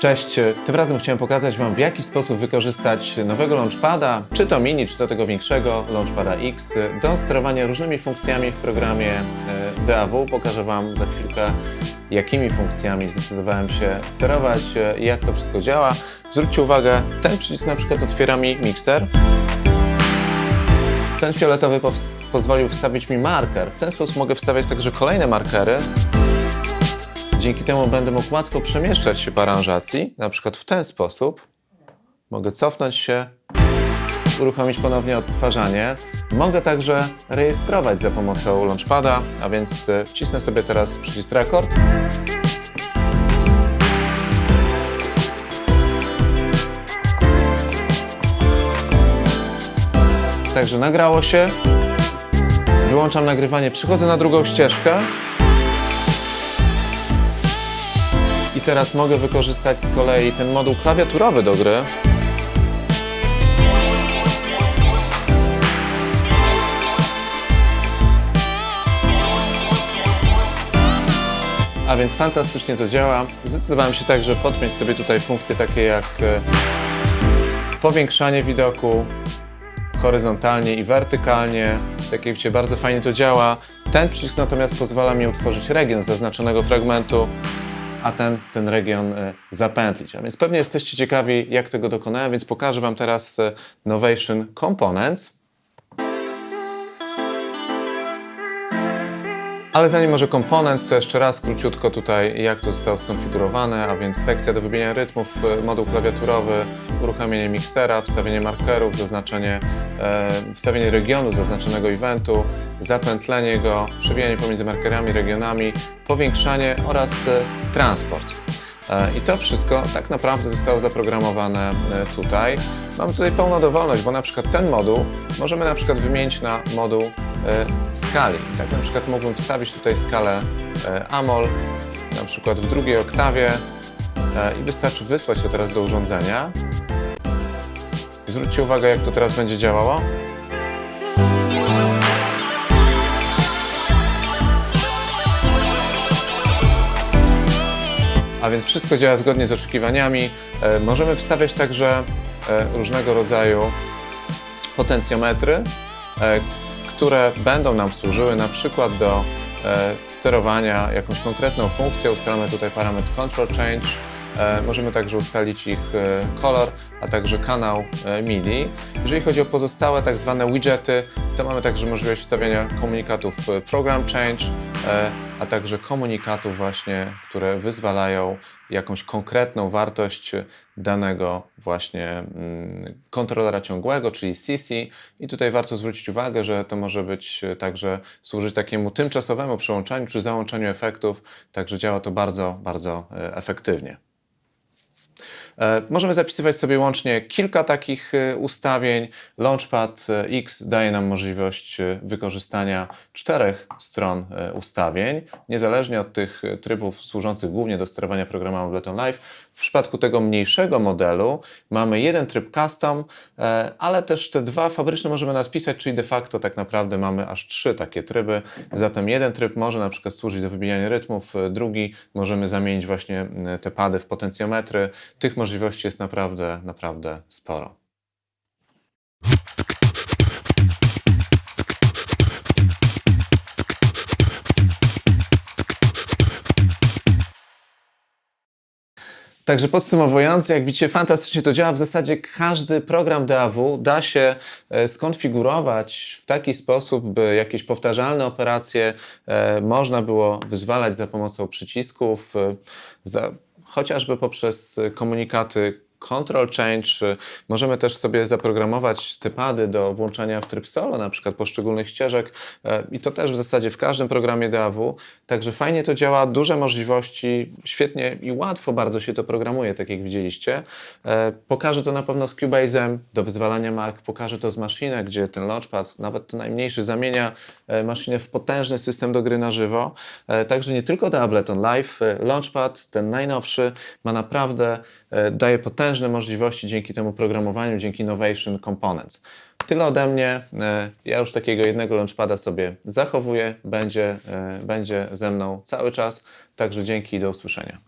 Cześć, tym razem chciałem pokazać Wam w jaki sposób wykorzystać nowego Launchpada, czy to mini, czy to tego większego, Launchpada X, do sterowania różnymi funkcjami w programie e, DAW. Pokażę Wam za chwilkę, jakimi funkcjami zdecydowałem się sterować, e, jak to wszystko działa. Zwróćcie uwagę, ten przycisk na przykład otwiera mi mikser. Ten fioletowy pozwolił wstawić mi marker. W ten sposób mogę wstawiać także kolejne markery. Dzięki temu będę mógł łatwo przemieszczać się po aranżacji, na przykład w ten sposób. Mogę cofnąć się, uruchomić ponownie odtwarzanie. Mogę także rejestrować za pomocą Launchpada, a więc e, wcisnę sobie teraz przycisk Record. Także nagrało się. Wyłączam nagrywanie, przychodzę na drugą ścieżkę. I teraz mogę wykorzystać z kolei ten moduł klawiaturowy do gry. A więc fantastycznie to działa. Zdecydowałem się także podpiąć sobie tutaj funkcje takie jak e, powiększanie widoku, horyzontalnie i wertykalnie. Tak jak widzicie, bardzo fajnie to działa. Ten przycisk natomiast pozwala mi utworzyć region z zaznaczonego fragmentu, a ten, ten region e, zapętlić. A więc pewnie jesteście ciekawi, jak tego dokonałem, więc pokażę Wam teraz e, Novation Components. Ale zanim może Components, to jeszcze raz króciutko tutaj, jak to zostało skonfigurowane, a więc sekcja do wybienia rytmów, e, moduł klawiaturowy, uruchomienie miksera, wstawienie markerów, zaznaczenie, e, wstawienie regionu zaznaczonego eventu, zapętlenie go, przewijanie pomiędzy markerami, regionami, powiększanie oraz e, transport. E, I to wszystko tak naprawdę zostało zaprogramowane e, tutaj. Mamy tutaj pełną dowolność, bo na przykład ten moduł możemy na przykład wymienić na moduł skali. Tak na przykład mógłbym wstawić tutaj skalę e, Amol, na przykład w drugiej oktawie e, i wystarczy wysłać to teraz do urządzenia. Zwróćcie uwagę, jak to teraz będzie działało. A więc wszystko działa zgodnie z oczekiwaniami. E, możemy wstawiać także e, różnego rodzaju potencjometry, e, które będą nam służyły na przykład do e, sterowania jakąś konkretną funkcją. Ustalamy tutaj parametr control change. E, Możemy także ustalić ich e, kolor, a także kanał e, MIDI. Jeżeli chodzi o pozostałe tak zwane widgety, to mamy także możliwość wstawiania komunikatów program change, a także komunikatów właśnie, które wyzwalają jakąś konkretną wartość danego właśnie mm, kontrolera ciągłego, czyli CC. I tutaj warto zwrócić uwagę, że to może być e, także służyć takiemu tymczasowemu przełączaniu czy załączaniu efektów, także działa to bardzo, bardzo e, efektywnie. E, Możemy zapisywać sobie łącznie kilka takich e, ustawień. Launchpad e, X daje nam możliwość wykorzystania czterech stron ustawień, niezależnie od tych trybów służących głównie do sterowania programem Ableton Live. W przypadku tego mniejszego modelu mamy jeden tryb custom, e, ale też te dwa fabryczne możemy nadpisać, czyli de facto tak naprawdę mamy aż trzy takie tryby. Zatem jeden tryb może na przykład służyć do wybijania rytmów, e, drugi możemy zamienić właśnie m, te pady w potencjometry. Tych możliwości jest naprawdę, naprawdę sporo. Także podsumowując, jak widzicie, fantastycznie to działa. W zasadzie każdy program DAW da się e, skonfigurować w taki sposób, by jakieś powtarzalne operacje e, można było wyzwalać za pomocą przycisków, e, za, chociażby poprzez komunikaty Control Change. Możemy też sobie zaprogramować te pady do włączania w tryb solo, na przykład poszczególnych ścieżek e, i to też w zasadzie w każdym programie DAW. Także fajnie to działa, duże możliwości, świetnie i łatwo bardzo się to programuje, tak jak widzieliście. E, Pokażę to na pewno z Cubase'em do wyzwalania mark, pokażę to z maszyny, gdzie ten launchpad, nawet ten najmniejszy, zamienia e, maszynę w potężny system do gry na żywo. Także nie tylko Ableton Live, launchpad, ten najnowszy, ma naprawdę, daje potężne możliwości dzięki temu programowaniu, dzięki Innovation Components. Tyle ode mnie. E, Ja już takiego jednego launchpada sobie zachowuję, będzie, e, będzie ze mną cały czas, także dzięki i do usłyszenia.